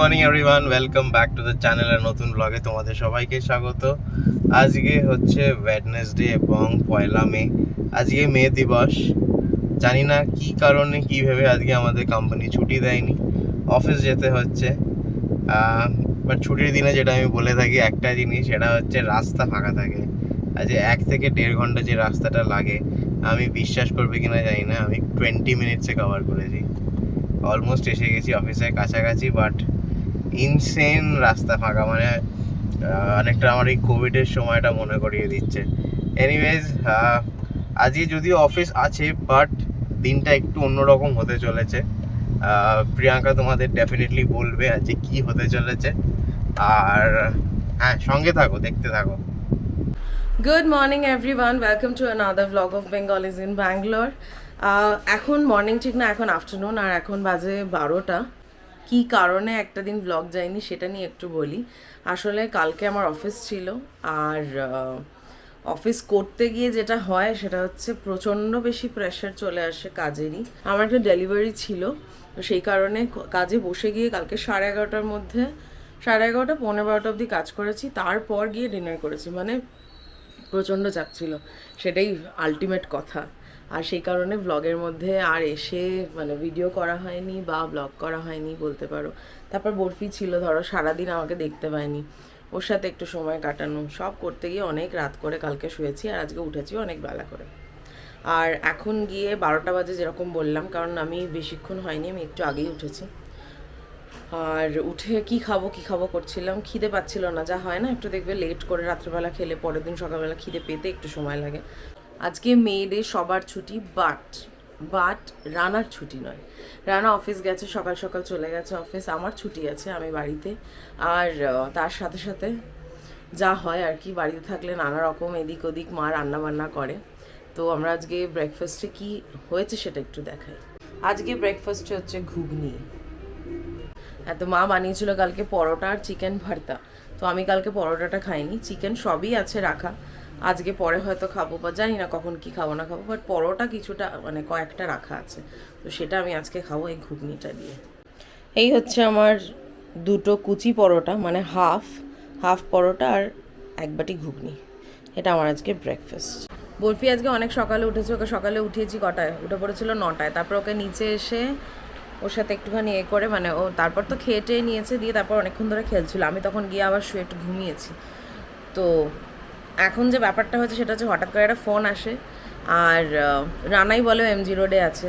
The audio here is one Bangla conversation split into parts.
Morning everyone welcome back to the channel আর নতুন ব্লগে তোমাদের সবাইকে স্বাগত। আজকে হচ্ছে ওয়েডনেসডে এবং পয়লা মে। আজকে মে দিবস। জানি না কি কারণে, কী ভেবে আজকে আমাদের কোম্পানি ছুটি দেয়নি। অফিস যেতে হচ্ছে। বাট ছুটির দিনে যেটা আমি বলে থাকি একটা জিনিস, সেটা হচ্ছে রাস্তা ফাঁকা থাকে। আজ এক থেকে দেড় ঘণ্টা যে রাস্তাটা লাগে, আমি বিশ্বাস করবে কিনা জানি না। আমি টোয়েন্টি মিনিটসে কভার করেছি। অলমোস্ট এসে গেছি অফিসের কাছাকাছি বাট ইনসেন রাস্তা ফাঁকা মানে অনেকটা আমার এই কোভিডের সময়টা মনে করিয়ে দিচ্ছে। এনিওয়েজ আজকে যদিও অফিস আছে বাট দিনটা একটু অন্যরকম হতে চলেছে। প্রিয়াঙ্কা তোমাদের ডেফিনেটলি বলবে আজকে কি হতে চলেছে। আর হ্যাঁ সঙ্গে থাকো, দেখতে থাকো। Good morning everyone welcome to another vlog of Bengal is in Bangalore এখন মর্নিং ঠিক না, এখন আফটারনুন আর এখন বাজে বারোটা। কি কারণে একটা দিন ব্লগ যায়নি সেটা নিয়ে একটু বলি। আসলে কালকে আমার অফিস ছিল আর অফিস করতে গিয়ে যেটা হয় সেটা হচ্ছে প্রচণ্ড বেশি প্রেশার চলে আসে কাজেরই। আমার একটা ডেলিভারি ছিল, তো সেই কারণে কাজে বসে গিয়ে কালকে সাড়ে এগারোটার মধ্যে, সাড়ে এগারোটা পনেরো বারোটা অবধি কাজ করেছি। তারপর গিয়ে ডিনার করেছি। মানে প্রচণ্ড চাপ ছিল। সেটাই আলটিমেট কথা। আর সেই কারণে ব্লগের মধ্যে আর এসে মানে ভিডিও করা হয়নি বা ব্লগ করা হয়নি বলতে পারো। তারপর বরফি ছিল, ধরো সারাদিন আমাকে দেখতে পায়নি। ওর সাথে একটু সময় কাটানো, সব করতে গিয়ে অনেক রাত করে কালকে শুয়েছি আর আজকে উঠেছি অনেক বেলা করে। আর এখন গিয়ে বারোটা বাজে যেরকম বললাম, কারণ আমি বেশিক্ষণ হয়নি, আমি একটু আগেই উঠেছি। আর উঠে কি খাব কি খাব করছিলাম, খিদে পাচ্ছিল না, যা হয় না, একটু দেখবে লেট করে রাত্রেবেলা খেলে পরের দিন সকালবেলা খিদে পেতে একটু সময় লাগে। আজকে মেয়েদের সবার ছুটি বাট বাট রানার ছুটি নয়। রানা অফিস গেছে, সকাল সকাল চলে গেছে অফিস। আমার ছুটি আছে আমি বাড়িতে। আর তার সাথে সাথে যা হয় আর কি, বাড়িতে থাকলে নানা রকম এদিক ওদিক মা রান্না বান্না করে। তো আমরা আজকে ব্রেকফাস্টে কি হয়েছে সেটা একটু দেখাই। আজকে ব্রেকফাস্টে হচ্ছে ঘুগনি। হ্যাঁ তো মা বানিয়েছিল কালকে পরোটা আর চিকেন ভর্তা। তো আমি কালকে পরোটাটা খাইনি। চিকেন সবই আছে রাখা। আজকে পরে হয়তো খাব বা জানি না কখন কি খাব না খাব বাট পরোটা কিছুটা মানে কয়েকটা রাখা আছে। তো সেটা আমি আজকে খাব এই ঘুগনিটা দিয়ে। এই হচ্ছে আমার দুটো কুচি পরোটা মানে হাফ হাফ পরোটা আর এক বাটি ঘুগনি। এটা আমার আজকে ব্রেকফাস্ট বরফি আজকে অনেক সকালে উঠেছে, ওকে সকালে উঠিয়েছি কটায়? উঠে পড়েছিল নটায়। তারপর ওকে নিচে এসে ওর সাথে একটুখানি এ করে মানে ও তারপর তো খেয়ে টেয়ে নিয়েছে, দিয়ে তারপর অনেকক্ষণ ধরে খেলছিল। আমি তখন গিয়ে আবার শুয়ে একটু ঘুমিয়েছি। তো এখন যে ব্যাপারটা হচ্ছে সেটা হচ্ছে হঠাৎ করে একটা ফোন আসে আর রানাই বলে এমজি রোডে আছে।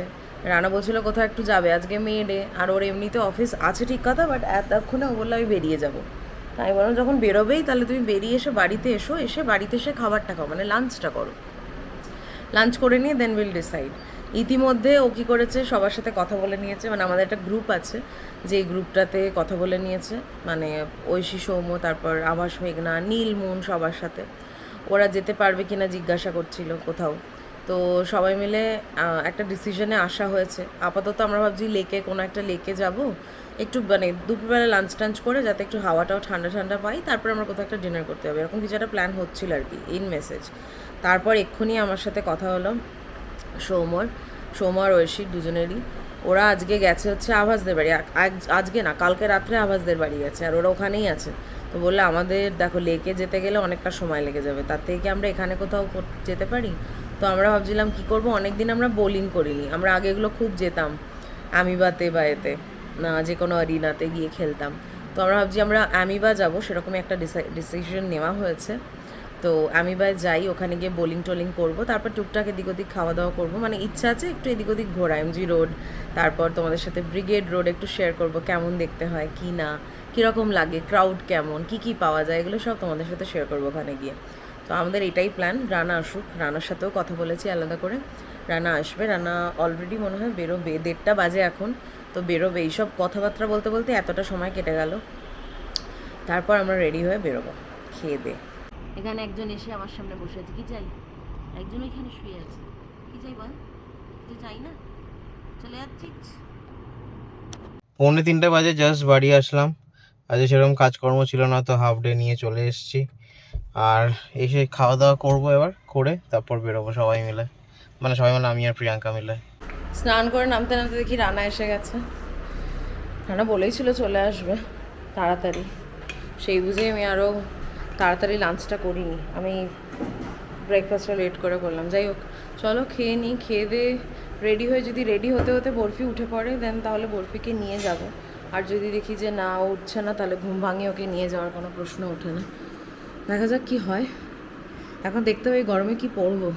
রানা বলছিল, কোথাও একটু যাবে? আজকে মেয়ে ডে আর ওর এমনিতে অফিস আছে ঠিক কথা বাট এতক্ষণে ও বলল, আমি বেরিয়ে যাব। তাই বললাম যখন বেরোবেই, তাহলে তুমি বেরিয়ে এসে বাড়িতে এসো, এসে বাড়িতে এসে খাবারটা খাও মানে লাঞ্চটা করো। লাঞ্চ করে নিয়ে দেন উইল ডিসাইড ইতিমধ্যে ও কী করেছে, সবার সাথে কথা বলে নিয়েছে মানে আমাদের একটা গ্রুপ আছে যে গ্রুপটাতে কথা বলে নিয়েছে মানে ঐশী সৌম্য, তারপর আভাস মেঘনা, নীল মুন সবার সাথে। ওরা যেতে পারবে কিনা জিজ্ঞাসা করছিল কোথাও। তো সবাই মিলে একটা ডিসিশনে আসা হয়েছে। আপাতত আমরা ভাবছি লেকে কোনো একটা লেকে যাব। একটু মানে দুপুরবেলা লাঞ্চ টাঞ্চ করে যাতে একটু হাওয়াটাও ঠান্ডা ঠান্ডা পাই, তারপর আমরা কোথাও একটা ডিনার করতে হবে এরকম কিছু একটা প্ল্যান হচ্ছিল আর কি ইন মেসেজ তারপর এক্ষুনি আমার সাথে কথা হলো সৌমর, সৌম আর ঐশীর দুজনেরই। ওরা আজকে গেছে হচ্ছে আভাসদের বাড়ি। আজ- আজকে না, কালকে রাত্রে আভাসদের বাড়ি গেছে, আর ওরা ওখানেই আছে। তো বললে আমাদের, দেখো লেকে যেতে গেলে অনেকটা সময় লেগে যাবে। তার থেকে কি আমরা এখানে কোথাও যেতে পারি? তো আমরা ভাবছিলাম কি করব? অনেক দিন আমরা বোলিং করিনি। আমরা আগে এগুলো খুব যেতাম। আমিবাতে বা এতে, না যে কোনো অরিনাতে গিয়ে খেলতাম। তো আমরা ভাবছি আমরা আমিবা যাব, সেরকমই একটা ডিসিশন নেওয়া হয়েছে। তো আমি বা যাই, ওখানে গিয়ে বোলিং টোলিং করব। তারপর টুকটাক এদিক ওদিক খাওয়া দাওয়া করব। মানে ইচ্ছা আছে একটু এদিক ওদিক ঘোরা এমজি রোড তারপর তোমাদের সাথে ব্রিগেড রোড একটু শেয়ার করব, কেমন দেখতে হয়, কি না। কীরকম লাগে ক্রাউড কেমন কি কি পাওয়া যায় এগুলো সব তোমাদের সাথে শেয়ার করব ওখানে গিয়ে। তো আমাদের এটাই প্ল্যান রানা আসুক রানার সাথেও কথা বলেছি আলাদা করে। রানা আসবে রানা অলরেডি মনে হয় বেরোবে দেড়টা বাজে এখন। তো বেরোবে এইসব কথাবার্তা বলতে বলতে এতটা সময় কেটে গেল। তারপর আমরা রেডি হয়ে বেরোবো খেয়ে দে। এখানে একজন এসে আমার সামনে বসে আছে কি চাই? একজন ওইখানে শুয়ে আছে কি চাই বল? তুই চাই না? চলে যাচ্ছিস? পৌনে তিনটে বাজে জাস্ট বাড়ি আসলাম। আজকে সেরকম কাজকর্ম ছিল না, তো হাফ ডে নিয়ে চলে এসেছি। আর এসে খাওয়া দাওয়া করব এবার, করে তারপর বেরোবো সবাই মিলে। মানে সবাই মানে আমি আর প্রিয়াঙ্কা মিলে। স্নান করে নামতে নামতে দেখি রানা এসে গেছে। রানা বলেই ছিল চলে আসবে, তাড়াতাড়ি। সেই বুঝে আমি আরও তাড়াতাড়ি লাঞ্চটা করিনি। আমি ব্রেকফাস্টটা লেট করে করলাম। যাই হোক, চলো খেয়ে নিই খেয়ে দিয়ে রেডি হয়ে যদি রেডি হতে হতে বরফি উঠে পড়ে দেন তাহলে বরফিকে নিয়ে যাব। আর যদি দেখি যে না উঠছে না, তাহলে ঘুম ভাঙিয়ে ওকে নিয়ে যাওয়ার কোনো প্রশ্ন ওঠে না। দেখা যাক কি হয়। এখন দেখতে হবে এই গরমে কি পরবো।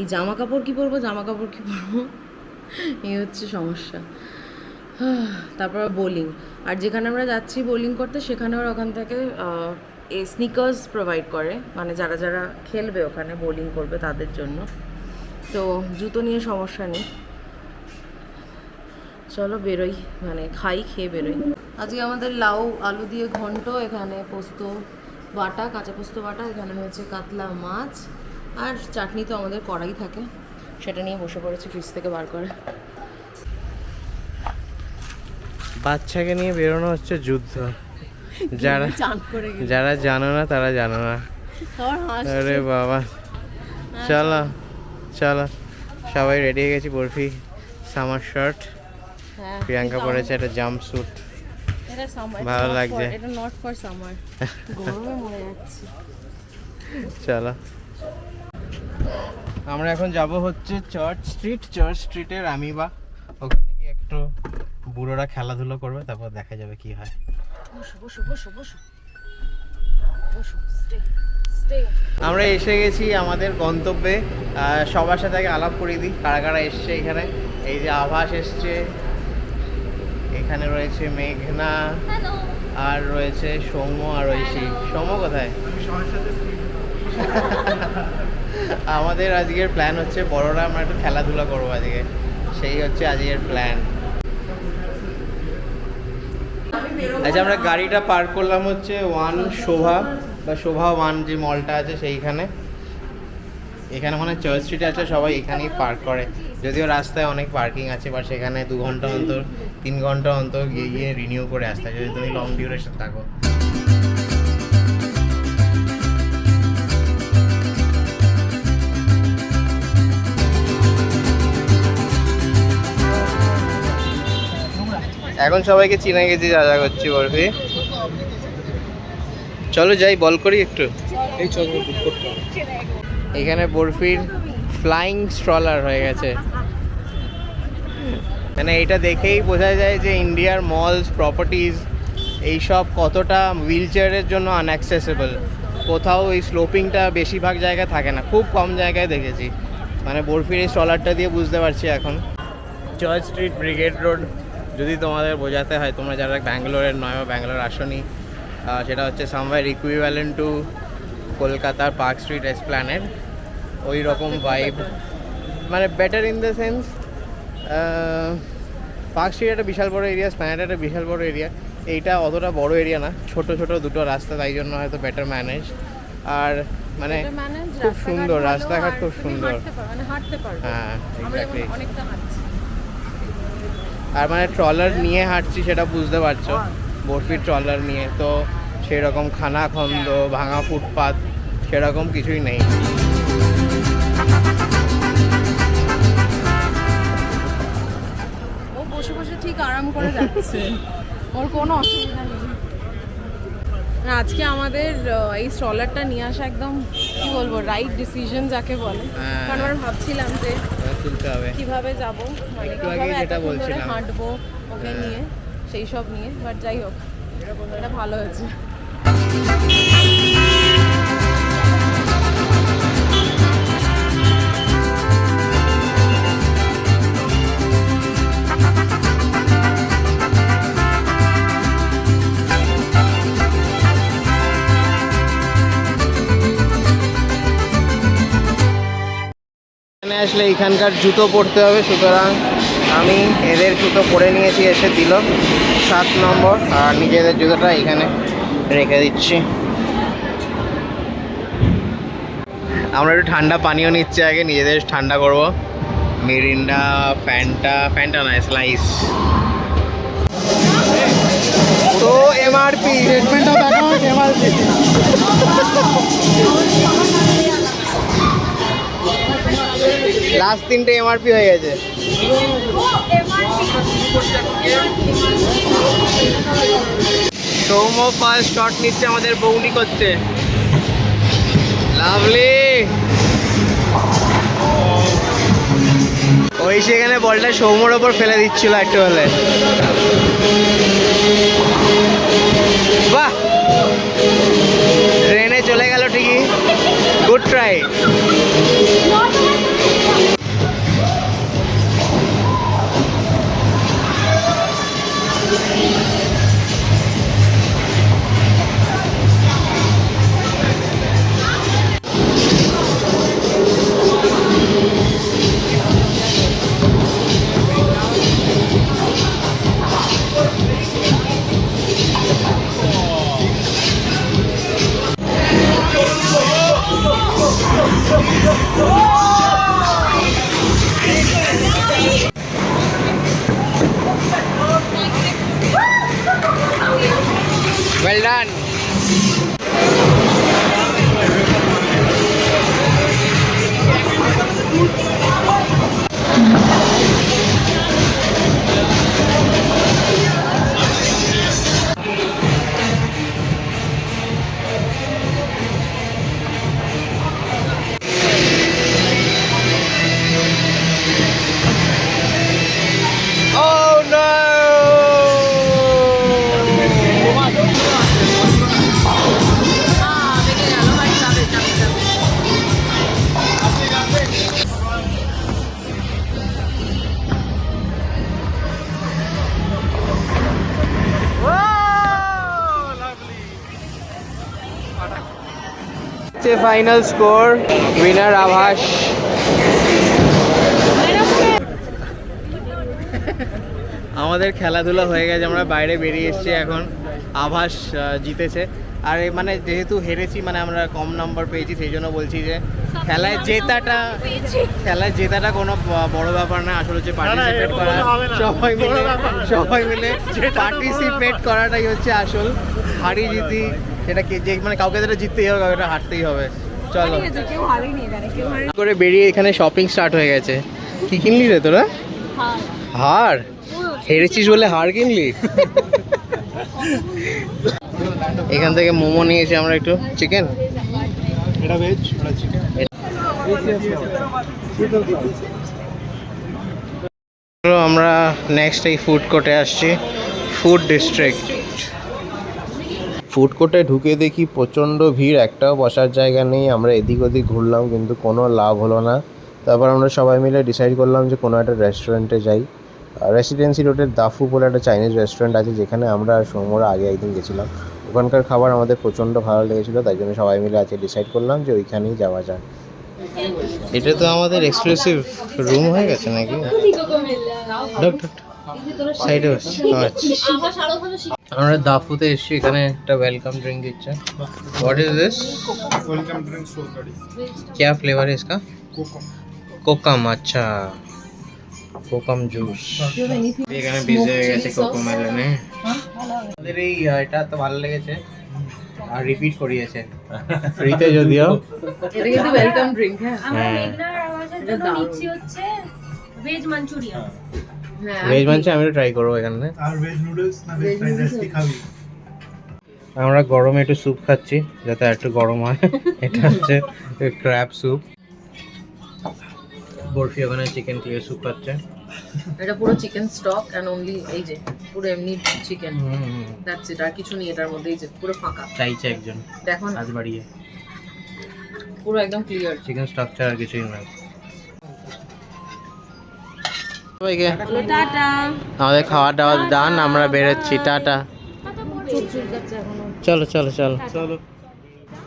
এই জামা কাপড় কী পরবো জামা কাপড় কী পরবো? এই হচ্ছে সমস্যা। তারপর বোলিং আর যেখানে আমরা যাচ্ছি বোলিং করতে, সেখানে ওরা ওখান থেকে স্নিকার্স প্রোভাইড করে। মানে যারা যারা খেলবে ওখানে বোলিং করবে তাদের জন্য। তো জুতো নিয়ে সমস্যা নেই। চলো বেরোই মানে খাই খেয়ে বেরোই। আজকে আমাদের লাউ আলু দিয়ে ঘন্ট এখানে পোস্ত বাটা কাঁচা পোস্ত বাটা এখানে হয়েছে কাতলা মাছ আর চাটনি তো আমাদের কড়াই থাকে। সেটা নিয়ে বসে পড়েছি ফ্রিজ থেকে বার করে। বাচ্চাকে নিয়ে বেরোনো হচ্ছে যুদ্ধ। যারা যারা জানো না তারা জানো না। আরে বাবা। চলো চলো। সবাই রেডি হয়ে গেছি বরফি সামার শার্ট প্রিয়াঙ্কা কিন্তু পরেছে একটা জাম্প স্যুট এটা সামার ভালো লাগছে। এটা নট ফর সামার গরমে মরে যাচ্ছি। চলো। আমরা এখন যাব হচ্ছে চার্চ স্ট্রিট চার্চ স্ট্রিটের আমিবা। ওখানে গিয়ে একটু বুড়োরা খেলাধুলো করবে তারপর দেখা যাবে কি হয়। আমরা এসে গেছি আমাদের গন্তব্যে। সবার সাথে আগে আলাপ করিয়ে দিই কারা কারা এসছে এখানে। এই যে আভাস এসছে এখানে রয়েছে মেঘনা আর রয়েছে সৌম্য আর ঐশী সৌম্য কোথায়? আমাদের আজকের প্ল্যান হচ্ছে বড়রা আমরা একটু খেলাধুলা করব আজকে। সেই হচ্ছে আজকের প্ল্যান আচ্ছা আমরা গাড়িটা পার্ক করলাম হচ্ছে ওয়ান শোভা বা শোভা ওয়ান যে মলটা আছে সেইখানে। এখানে মানে চার্চ স্ট্রিট আছে সবাই এখানেই পার্ক করে। যদিও রাস্তায় অনেক পার্কিং আছে বা সেখানে দু ঘণ্টা অন্তর তিন ঘণ্টা অন্তর গিয়ে গিয়ে রিনিউ করে আসতে যদি তুমি লং ডিউরেশন থাকো। এখন সবাইকে চিনে গেছি যা যা করছি বরফি। চলো যাই বল করি একটু। এই চল এখানে বরফির ফ্লাইং স্ট্রলার হয়ে গেছে। মানে এটা দেখেই বোঝা যায় যে ইন্ডিয়ার মলস প্রপার্টিজ এইসব কতটা হুইল চেয়ারের জন্য আনঅ্যাক্সেসেবল কোথাও এই স্লোপিংটা বেশিরভাগ জায়গায় থাকে না। খুব কম জায়গায় দেখেছি। মানে বরফির এই স্ট্রলারটা দিয়ে বুঝতে পারছি এখন। চার্চ স্ট্রিট ব্রিগেড রোড যদি তোমাদের বোঝাতে হয়, তোমরা যারা ব্যাঙ্গালোরের নয় বা ব্যাঙ্গালোর আসনি সেটা হচ্ছে সামওয়্যার ইকুইভ্যালেন্ট টু কলকাতার পার্ক স্ট্রিট এসপ্ল্যানেড ওই রকম ভাইব মানে better in the sense Park Street একটা বিশাল বড় এরিয়া স্প্ল্যানেড একটা বিশাল বড় এরিয়া এইটা অতটা বড় এরিয়া না ছোট ছোট দুটো রাস্তা তাই জন্য হয়তো বেটার ম্যানেজ আর মানে খুব সুন্দর রাস্তাঘাট খুব সুন্দর। মানে হ্যাঁ এক্স্যাক্টলি আর মানে ট্রলার নিয়ে হাঁটছি সেটা বুঝতে পারছ বরফির ট্রলার নিয়ে। তো সেরকম খানা খন্দ ভাঙা ফুটপাত সেরকম কিছুই নেই। ও বসে বসে ঠিক আরাম করে যাচ্ছে ওর কোনো অসুবিধা নেই আজকে আমাদের এই স্ট্রলারটা নিয়ে আসা একদম কি বলব রাইট ডিসিশন যাকে বলে হ্যাঁ। কারণ আমরা ভাবছিলাম যে কীভাবে যাব মানে কীভাবে বলছিলাম। হাঁটবো ওকে হ্যাঁ। নিয়ে সেই সব নিয়ে বাট যাই হোক এটা ভালো হয়েছে আসলে এখানকার জুতো পরতে হবে, সুতরাং আমি এদের জুতো পরে নিয়েছি, এসে দিল সাত নম্বর, আর নিজেদের জুতোটা এখানে রেখে দিচ্ছি। আমরা একটু ঠান্ডা পানীয় নিচ্ছি আগে, নিজেদের ঠান্ডা করব। মিরিন্ডা, ফ্যান্টা ফ্যান্টা নয় স্লাইস। তো MRP. Statement of account MRP. Last তিনটে এমআরপি হয়ে গেছে। সৌম ফার্স্ট শট নিচ্ছে আমাদের বৌনি করছে। লাভলি ওই সেখানে বলটা সৌমর ওপর ফেলে দিচ্ছিল একটু হলে। বাহ! ট্রেনে চলে গেল ঠিকই। Good try Amen. ด้าน final score winner আভাস। আমাদের খেলাধুলা হয়ে গেছে, আমরা বাইরে বেরিয়ে এসেছি এখন। আভাস জিতেছে। আর মানে যেহেতু হেরেছি মানে আমরা কম নাম্বার পেয়েছি, সেই জন্য বলছি যে খেলায় জেতাটা খেলায় জেতাটা কোনো বড় ব্যাপার না। আসলে হচ্ছে পার্টিসিপেট করা সবাই মিলে সবাই মিলে পার্টিসিপেট করাটাই হচ্ছে আসল। হারি জিতি সেটা কে যে মানে কাউকে যেটা জিততেই হবে কাউকে হারতেই হবে। চলো। করে বেরিয়ে এখানে শপিং স্টার্ট হয়ে গেছে। কি কিনলি রে তোরা? হার। হেরেছিস বলে হার কিনলি? এখান থেকে মোমো নিয়েছি আমরা একটু চিকেন এটা ভেজ ওটা চিকেন আমরা নেক্সট এই ফুড কোর্টে আসছি। ফুড ডিস্ট্রিক্ট ফুড কোর্টে ঢুকে দেখি প্রচণ্ড ভিড়, একটাও বসার জায়গা নেই। আমরা এদিক ওদিক ঘুরলাম, কিন্তু কোনো লাভ হলো না। তারপর আমরা সবাই মিলে ডিসাইড করলাম যে কোনো একটা রেস্টুরেন্টে যাই। রেসিডেন্সি রোডের দাফু বলে একটা চাইনিজ রেস্টুরেন্ট আছে, যেখানে আমরা আর সৌম্যরা আগে একদিন গেছিলাম। ওখানকার খাবার আমাদের প্রচণ্ড ভালো লেগেছিলো, তাই জন্য সবাই মিলে আজকে ডিসাইড করলাম যে ওইখানেই যাওয়া যাক। এটা তো আমাদের এক্সক্লুসিভ রুম হয়ে গেছে নাকি ডক্টর সাইডে বসছি আচ্ছা আমরা দাফুতে এসেছি এখানে একটা ওয়েলকাম ड्रिंक দিচ্ছে what is this welcome drink solkadhi क्या फ्लेवर है इसका कोकम কোকাম আচ্ছা কোকাম জুস এখানে বিজি হয়ে গেছে কোকোমেলনে আমাদের এই আহ, এটা তো ভালো লেগেছে আর রিপিট করিয়েছে ফ্রিতে যদিও। এটা কিন্তু ওয়েলকাম ড্রিঙ্ক হ্যাঁ। আমরা। মেঘনার আওয়াজের এটা জন্য নিচ্ছি হচ্ছে ভেজ মাঞ্চুরিয়ান হ্যাঁ। ভেজ মানছে আমি ট্রাই করব এখানে। আর ভেজ নুডলস না ভেজ ফ্রাইড রাইস কি খাবি? আমরা গরমে একটু স্যুপ খাচ্ছি যাতে একটু গরম হয়। এটা হচ্ছে ক্র্যাব স্যুপ বরফি ওখানে চিকেন ক্লিয়ার স্যুপ খাচ্ছে। এটা পুরো চিকেন স্টক এন্ড অনলি এই যে পুরো এমনি চিকেন দ্যাটস ইট আর কিছু নেই এটার মধ্যে এই যে পুরো ফাঁকা। চাইছে একজন দেখো না। আজ বাড়িয়ে। পুরো একদম ক্লিয়ার চিকেন স্ট্রাকচার আর কিছুই নয়। সবাইকে আমাদের খাওয়া দাওয়া দান আমরা বেরোচ্ছি টাটা। চলো চলো চলো। চলো।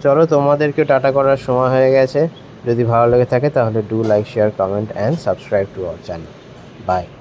চলো তোমাদেরকে টাটা করার সময় হয়ে গেছে। যদি ভালো লেগে থাকে তাহলে do like share comment and subscribe to our channel Bye.